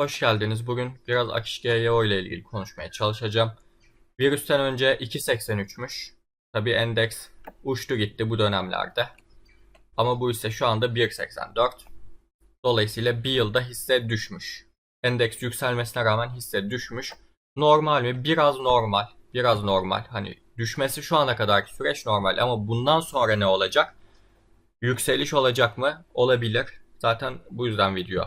Hoş geldiniz. Bugün biraz Akiş GYO ile ilgili konuşmaya çalışacağım. Virüsten önce 2.83'müş. Tabi endeks uçtu gitti bu dönemlerde. Ama bu ise şu anda 1.84. Dolayısıyla bir yılda hisse düşmüş. Endeks yükselmesine rağmen hisse düşmüş. Normal mi? Biraz normal. Biraz normal. Hani düşmesi şu ana kadarki süreç normal ama bundan sonra ne olacak? Yükseliş olacak mı? Olabilir. Zaten bu yüzden video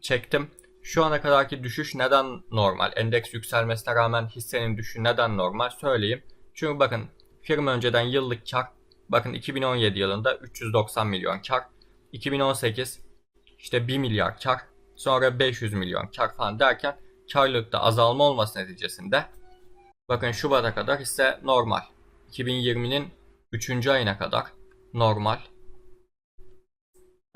çektim. Şu ana kadarki düşüş neden normal? Endeks yükselmesine rağmen hissenin düşüşü neden normal? Söyleyeyim. Çünkü bakın firma önceden yıllık kar bakın 2017 yılında 390 milyon kar. 2018 işte 1 milyar kar. Sonra 500 milyon kar falan derken karlılıkta azalma olması neticesinde bakın Şubat'a kadar hisse normal. 2020'nin 3. ayına kadar normal.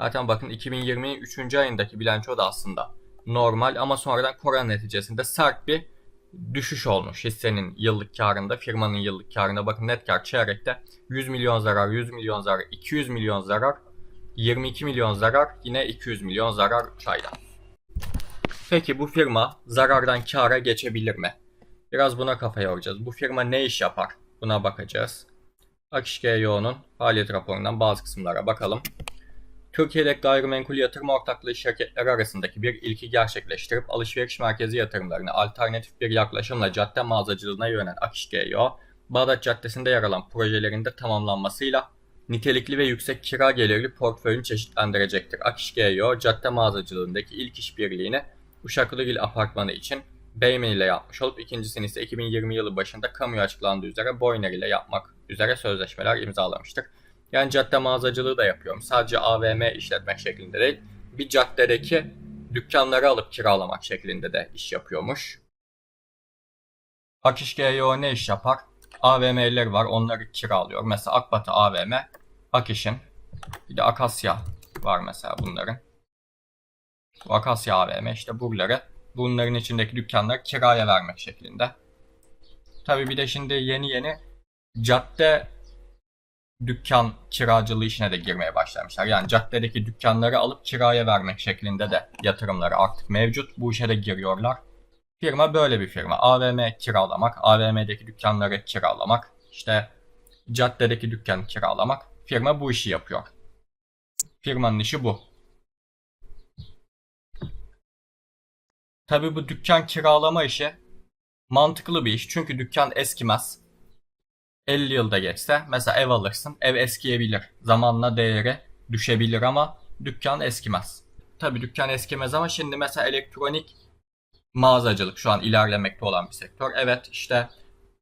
Zaten bakın 2020'nin 3. ayındaki bilanço da aslında normal ama sonradan korona neticesinde sert bir düşüş olmuş hissenin yıllık karında, firmanın yıllık karında. Bakın net kar çeyrekte 100 milyon zarar, 100 milyon zarar, 200 milyon zarar, 22 milyon zarar, yine 200 milyon zarar 3 ayda. Peki bu firma zarardan kâra geçebilir mi? Biraz buna kafa yoracağız. Bu firma ne iş yapar? Buna bakacağız. Akiş GYO'nun faaliyet raporundan bazı kısımlara bakalım. Türkiye'deki gayrimenkul yatırım ortaklığı şirketleri arasındaki bir ilki gerçekleştirip alışveriş merkezi yatırımlarını alternatif bir yaklaşımla cadde mağazacılığına yönelen Akiş GYO, Bağdat Caddesi'nde yer alan projelerinde tamamlanmasıyla nitelikli ve yüksek kira gelirli portföyünü çeşitlendirecektir. Akiş GYO, cadde mağazacılığındaki ilk işbirliğini Uşaklıgil Apartmanı için Beymen ile yapmış olup ikincisini ise 2020 yılı başında kamuya açıklandığı üzere Boyner ile yapmak üzere sözleşmeler imzalamıştır. Yani cadde mağazacılığı da yapıyorum. Sadece AVM işletmek şeklinde değil. Bir caddedeki dükkanları alıp kiralamak şeklinde de iş yapıyormuş. Akiş GYO ne iş yapar? AVM'leri var onları kiralıyor. Mesela Akbatı AVM, Akiş'in. Bir de Akasya var mesela bunların. Bu Akasya AVM işte buraları bunların içindeki dükkanları kiraya vermek şeklinde. Tabi bir de şimdi yeni yeni cadde dükkan kiracılığı işine de girmeye başlamışlar. Yani caddedeki dükkanları alıp kiraya vermek şeklinde de yatırımları artık mevcut. Bu işe de giriyorlar. Firma böyle bir firma. AVM kiralamak, AVM'deki dükkanları kiralamak, işte caddedeki dükkanı kiralamak. Firma bu işi yapıyor. Firmanın işi bu. Tabii bu dükkan kiralama işi mantıklı bir iş. Çünkü dükkan eskimez. 50 yılda geçse mesela ev alırsın. Ev eskiyebilir. Zamanla değeri düşebilir ama dükkan eskimez. Tabii dükkan eskimez ama şimdi mesela elektronik mağazacılık şu an ilerlemekte olan bir sektör. Evet işte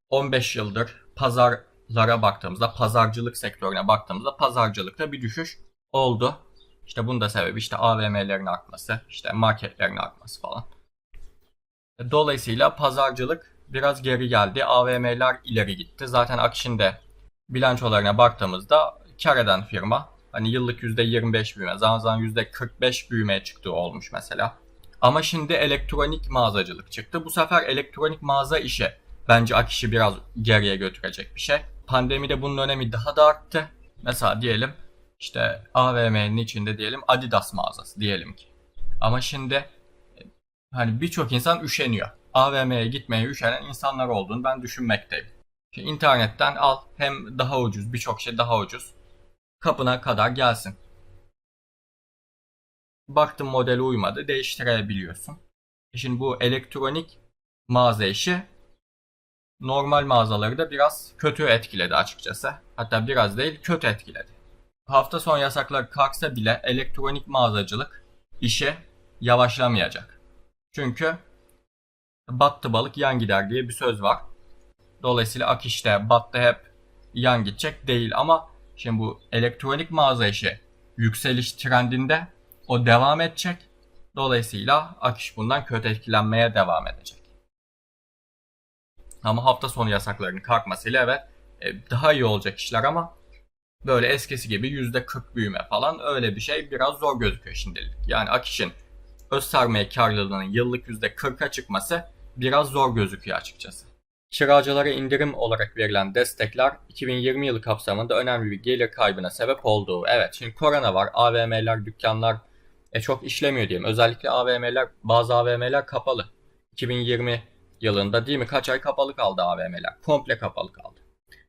15 yıldır pazarlara baktığımızda, pazarcılık sektörüne baktığımızda pazarcılıkta bir düşüş oldu. İşte bunun da sebebi işte AVM'lerin artması, işte marketlerin artması falan. Dolayısıyla pazarcılık biraz geri geldi. AVM'ler ileri gitti. Zaten Akşin de bilançolarına baktığımızda kar eden firma hani yıllık %25 büyüme, zaman zaman %45 büyümeye çıktığı olmuş mesela. Ama şimdi elektronik mağazacılık çıktı. Bu sefer elektronik mağaza işi bence Akiş'i biraz geriye götürecek bir şey. Pandemide bunun önemi daha da arttı. Mesela diyelim işte AVM'nin içinde diyelim Adidas mağazası diyelim ki. Ama şimdi hani birçok insan üşeniyor. AVM'ye gitmeye üşenen insanlar olduğunu ben düşünmekteyim. Şimdi internetten al hem daha ucuz birçok şey daha ucuz. Kapına kadar gelsin. Baktın modeli uymadı değiştirebiliyorsun. E Şimdi bu elektronik mağaza işi normal mağazaları da biraz kötü etkiledi açıkçası. Hatta biraz değil kötü etkiledi. Hafta son yasaklar kalksa bile elektronik mağazacılık işi yavaşlamayacak. Çünkü battı balık yan gider diye bir söz var. Dolayısıyla Akiş'te battı hep yan gidecek değil ama şimdi bu elektronik mağaza işi yükseliş trendinde o devam edecek. Dolayısıyla Akiş bundan kötü etkilenmeye devam edecek. Ama hafta sonu yasaklarının kalkmasıyla evet e, daha iyi olacak işler ama böyle eskisi gibi %40 büyüme falan öyle bir şey biraz zor gözüküyor şimdilik. Yani Akiş'in öz sermaye karlılığının yıllık %40'a çıkması biraz zor gözüküyor açıkçası. Kiracılara indirim olarak verilen destekler 2020 yılı kapsamında önemli bir gelir kaybına sebep oldu. Evet şimdi korona var, AVM'ler, dükkanlar E çok işlemiyor diyeyim. Özellikle AVM'ler, bazı AVM'ler kapalı. 2020 yılında değil mi? Kaç ay kapalı kaldı AVM'ler? Komple kapalı kaldı.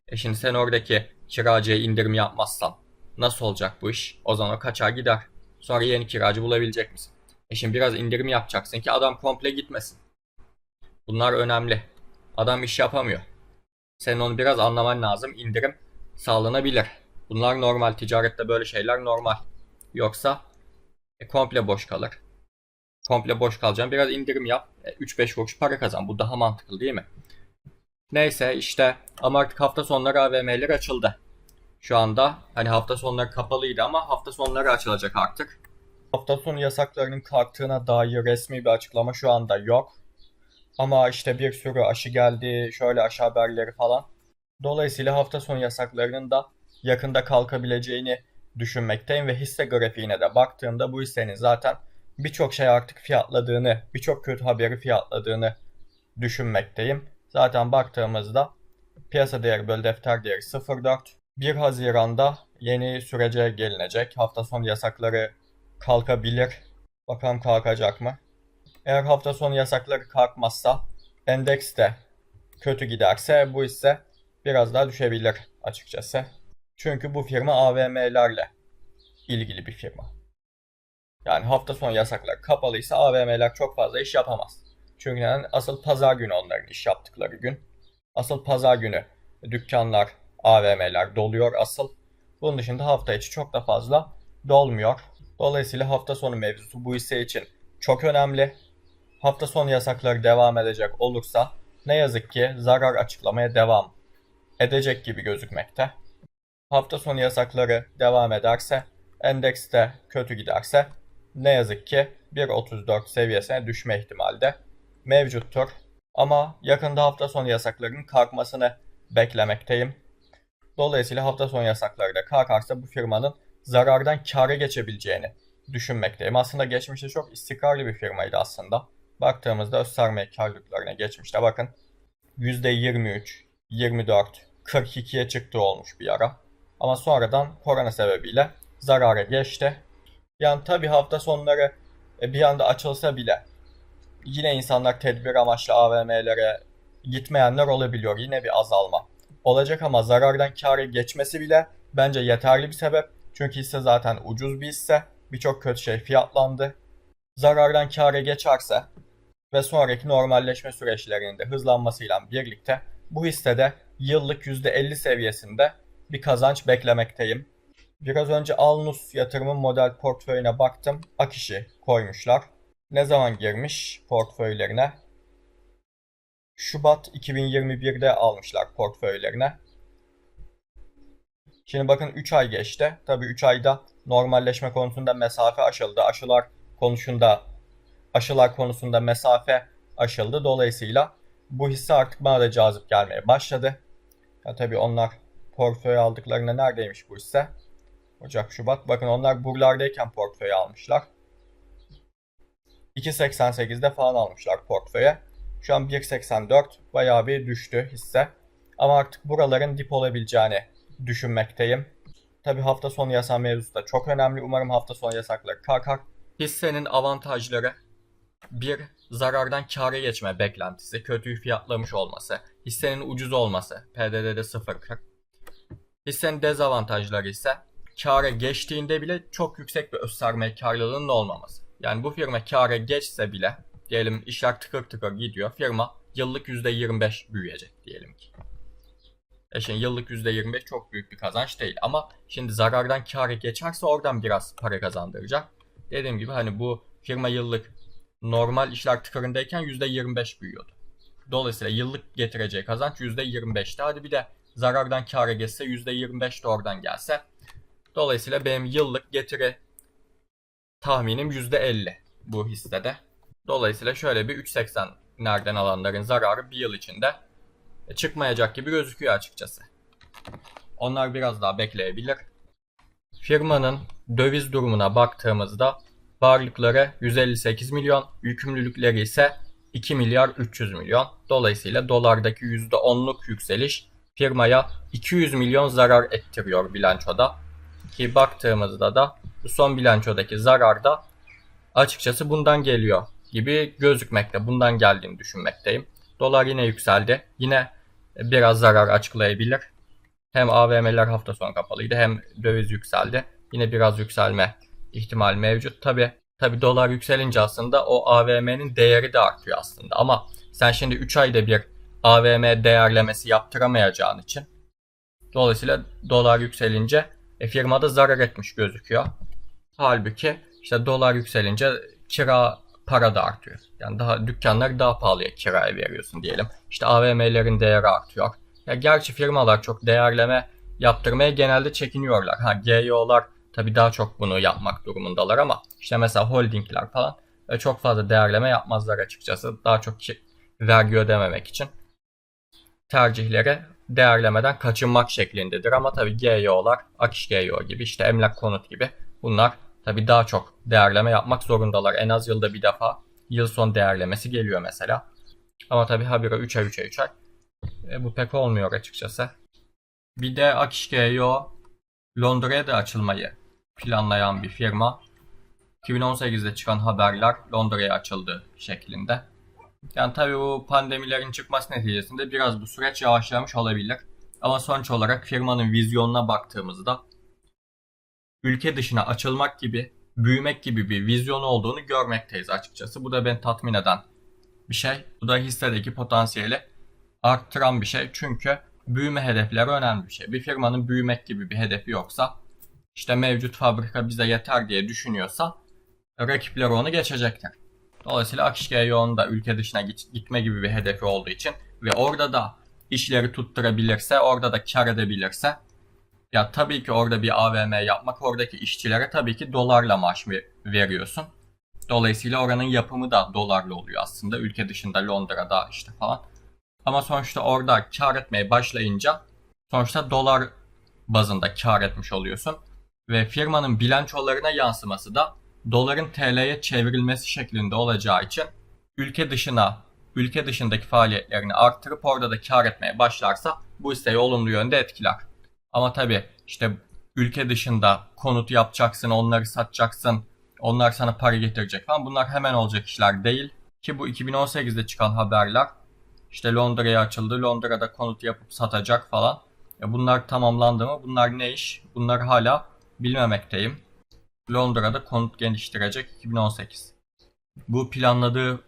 E şimdi sen oradaki kiracıya indirim yapmazsan nasıl olacak bu iş? O zaman o kaç ay gider. Sonra yeni kiracı bulabilecek misin? E şimdi biraz indirim yapacaksın ki adam komple gitmesin. Bunlar önemli. Adam iş yapamıyor. Senin onu biraz anlaman lazım. İndirim sağlanabilir. Bunlar normal. Ticarette böyle şeyler normal. Yoksa e, komple boş kalır. Komple boş kalacağım. Biraz indirim yap. E, 3-5 kuruş para kazan. Bu daha mantıklı değil mi? Neyse işte ama artık hafta sonları AVM'ler açıldı. Şu anda hani hafta sonları kapalıydı ama hafta sonları açılacak artık. Hafta sonu yasaklarının kalktığına dair resmi bir açıklama şu anda yok. Ama işte bir sürü aşı geldi, şöyle aşı haberleri falan. Dolayısıyla hafta sonu yasaklarının da yakında kalkabileceğini düşünmekteyim ve hisse grafiğine de baktığımda bu hissenin zaten birçok şey artık fiyatladığını, birçok kötü haberi fiyatladığını düşünmekteyim. Zaten baktığımızda piyasa değeri bölü defter değeri 0.4. 1 Haziran'da yeni sürece gelinecek. Hafta sonu yasakları kalkabilir. Bakalım kalkacak mı? Eğer hafta sonu yasakları kalkmazsa endeks de kötü giderse bu ise biraz daha düşebilir açıkçası. Çünkü bu firma AVM'lerle ilgili bir firma. Yani hafta sonu yasaklar kapalıysa AVM'ler çok fazla iş yapamaz. Çünkü neden? Asıl pazar günü onların iş yaptıkları gün. Asıl pazar günü dükkanlar, AVM'ler doluyor asıl. Bunun dışında hafta içi çok da fazla dolmuyor. Dolayısıyla hafta sonu mevzusu bu hisse için çok önemli. Hafta sonu yasakları devam edecek olursa ne yazık ki zarar açıklamaya devam edecek gibi gözükmekte. Hafta sonu yasakları devam ederse, endeks de kötü giderse ne yazık ki 1.34 seviyesine düşme ihtimali de mevcuttur. Ama yakında hafta sonu yasaklarının kalkmasını beklemekteyim. Dolayısıyla hafta sonu yasakları da kalkarsa bu firmanın zarardan kâra geçebileceğini düşünmekteyim. Aslında geçmişte çok istikrarlı bir firmaydı aslında. Baktığımızda öz sermaye karlılıklarına geçmişte bakın %23, 24, 42'ye çıktı olmuş bir ara. Ama sonradan korona sebebiyle zarara geçti. Yani tabi hafta sonları e, bir anda açılsa bile yine insanlar tedbir amaçlı AVM'lere gitmeyenler olabiliyor. Yine bir azalma olacak ama zarardan kâra geçmesi bile bence yeterli bir sebep. Çünkü hisse zaten ucuz bir hisse. Birçok kötü şey fiyatlandı. Zarardan kâra geçerse ve sonraki normalleşme süreçlerinin de hızlanmasıyla birlikte bu hissede yıllık %50 seviyesinde bir kazanç beklemekteyim. Biraz önce Alnus yatırımın model portföyüne baktım. Akişi koymuşlar. Ne zaman girmiş portföylerine? Şubat 2021'de almışlar portföylerine. Şimdi bakın 3 ay geçti. Tabi 3 ayda normalleşme konusunda mesafe aşıldı. Aşılar konusunda aşılar konusunda mesafe aşıldı. Dolayısıyla bu hisse artık bana da cazip gelmeye başladı. Ya tabii onlar portföy aldıklarında neredeymiş bu hisse? Ocak, Şubat. Bakın onlar buralardayken portföy almışlar. 2.88'de falan almışlar portföye. Şu an 1.84 bayağı bir düştü hisse. Ama artık buraların dip olabileceğini düşünmekteyim. Tabi hafta sonu yasak mevzusu da çok önemli. Umarım hafta sonu yasakları kalkar. Hissenin avantajları bir zarardan kâra geçme beklentisi, kötüyü fiyatlamış olması, hissenin ucuz olması, PDD'de 0.40. Hissenin dezavantajları ise kâra geçtiğinde bile çok yüksek bir öz sermaye karlılığının olmaması. Yani bu firma kâra geçse bile diyelim işler tıkır tıkır gidiyor. Firma yıllık %25 büyüyecek diyelim ki. E şimdi yıllık %25 çok büyük bir kazanç değil ama şimdi zarardan kâra geçerse oradan biraz para kazandıracak. Dediğim gibi hani bu firma yıllık normal işler tıkırındayken %25 büyüyordu. Dolayısıyla yıllık getireceği kazanç %25'ti. Hadi bir de zarardan kâra geçse %25 de oradan gelse. Dolayısıyla benim yıllık getiri tahminim %50 bu hissede. Dolayısıyla şöyle bir 3.80 nereden alanların zararı bir yıl içinde çıkmayacak gibi gözüküyor açıkçası. Onlar biraz daha bekleyebilir. Firmanın döviz durumuna baktığımızda varlıkları 158 milyon, yükümlülükleri ise 2 milyar 300 milyon. Dolayısıyla dolardaki %10'luk yükseliş firmaya 200 milyon zarar ettiriyor bilançoda. Ki baktığımızda da bu son bilançodaki zarar da açıkçası bundan geliyor gibi gözükmekte. Bundan geldiğini düşünmekteyim. Dolar yine yükseldi. Yine biraz zarar açıklayabilir. Hem AVM'ler hafta sonu kapalıydı hem döviz yükseldi. Yine biraz yükselme ihtimal mevcut. Tabi tabi dolar yükselince aslında o AVM'nin değeri de artıyor aslında. Ama sen şimdi 3 ayda bir AVM değerlemesi yaptıramayacağın için dolayısıyla dolar yükselince e, firmada zarar etmiş gözüküyor. Halbuki işte dolar yükselince kira para da artıyor. Yani daha dükkanları daha pahalıya kiraya veriyorsun diyelim. İşte AVM'lerin değeri artıyor. Ya gerçi firmalar çok değerleme yaptırmaya genelde çekiniyorlar. Ha GYO'lar tabii daha çok bunu yapmak durumundalar ama işte mesela holdingler falan e, çok fazla değerleme yapmazlar açıkçası. Daha çok ki- vergi ödememek için tercihleri değerlemeden kaçınmak şeklindedir. Ama tabii GYO'lar, Akış GYO gibi işte emlak konut gibi bunlar tabii daha çok değerleme yapmak zorundalar. En az yılda bir defa yıl son değerlemesi geliyor mesela. Ama tabii habire 3 ay 3 ay 3 ay. E, bu pek olmuyor açıkçası. Bir de Akış GYO Londra'ya da açılmayı planlayan bir firma. 2018'de çıkan haberler Londra'ya açıldı şeklinde. Yani tabii bu pandemilerin çıkması neticesinde biraz bu süreç yavaşlamış olabilir. Ama sonuç olarak firmanın vizyonuna baktığımızda ülke dışına açılmak gibi, büyümek gibi bir vizyon olduğunu görmekteyiz açıkçası. Bu da beni tatmin eden bir şey. Bu da hissedeki potansiyeli arttıran bir şey. Çünkü büyüme hedefleri önemli bir şey. Bir firmanın büyümek gibi bir hedefi yoksa, işte mevcut fabrika bize yeter diye düşünüyorsa rakipleri onu geçecektir. Dolayısıyla GYO'nun da ülke dışına git- gitme gibi bir hedefi olduğu için ve orada da işleri tutturabilirse, orada da kar edebilirse ya tabii ki orada bir AVM yapmak oradaki işçilere tabii ki dolarla maaş ve- veriyorsun. Dolayısıyla oranın yapımı da dolarla oluyor aslında. Ülke dışında Londra'da işte falan. Ama sonuçta orada kar etmeye başlayınca sonuçta dolar bazında kar etmiş oluyorsun. Ve firmanın bilançolarına yansıması da doların TL'ye çevrilmesi şeklinde olacağı için ülke dışına, ülke dışındaki faaliyetlerini arttırıp orada da kar etmeye başlarsa bu isteği olumlu yönde etkiler. Ama tabii işte ülke dışında konut yapacaksın, onları satacaksın, onlar sana para getirecek falan. Bunlar hemen olacak işler değil. Ki bu 2018'de çıkan haberler işte Londra'ya açıldı, Londra'da konut yapıp satacak falan. Ya bunlar tamamlandı mı? Bunlar ne iş? Bunlar hala bilmemekteyim. Londra'da konut geliştirecek 2018. Bu planladığı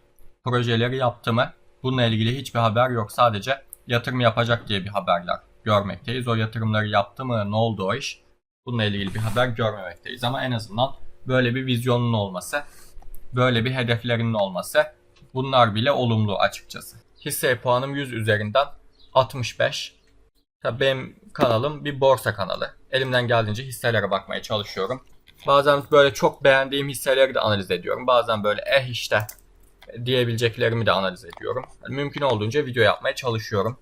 projeleri yaptı mı? Bununla ilgili hiçbir haber yok. Sadece yatırım yapacak diye bir haberler görmekteyiz. O yatırımları yaptı mı? Ne oldu o iş? Bununla ilgili bir haber görmemekteyiz. Ama en azından böyle bir vizyonun olması, böyle bir hedeflerinin olması bunlar bile olumlu açıkçası. Hisse puanım 100 üzerinden 65. Tabii benim kanalım bir borsa kanalı. Elimden geldiğince hisselere bakmaya çalışıyorum. Bazen böyle çok beğendiğim hisseleri de analiz ediyorum. Bazen böyle eh işte diyebileceklerimi de analiz ediyorum. Yani mümkün olduğunca video yapmaya çalışıyorum.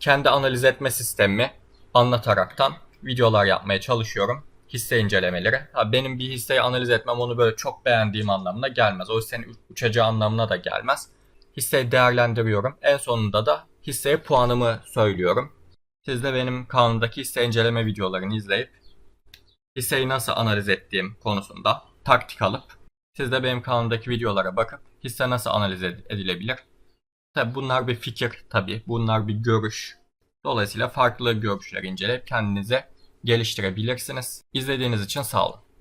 Kendi analiz etme sistemimi anlataraktan videolar yapmaya çalışıyorum. Hisse incelemeleri. Ha, benim bir hisseyi analiz etmem onu böyle çok beğendiğim anlamına gelmez. O hissenin uçacağı anlamına da gelmez. Hisseyi değerlendiriyorum. En sonunda da hisseye puanımı söylüyorum. Siz de benim kanalımdaki hisse inceleme videolarını izleyip hisseyi nasıl analiz ettiğim konusunda taktik alıp siz de benim kanalımdaki videolara bakıp hisse nasıl analiz ed- edilebilir. Tabi bunlar bir fikir tabi bunlar bir görüş. Dolayısıyla farklı görüşleri inceleyip kendinize geliştirebilirsiniz. İzlediğiniz için sağ olun.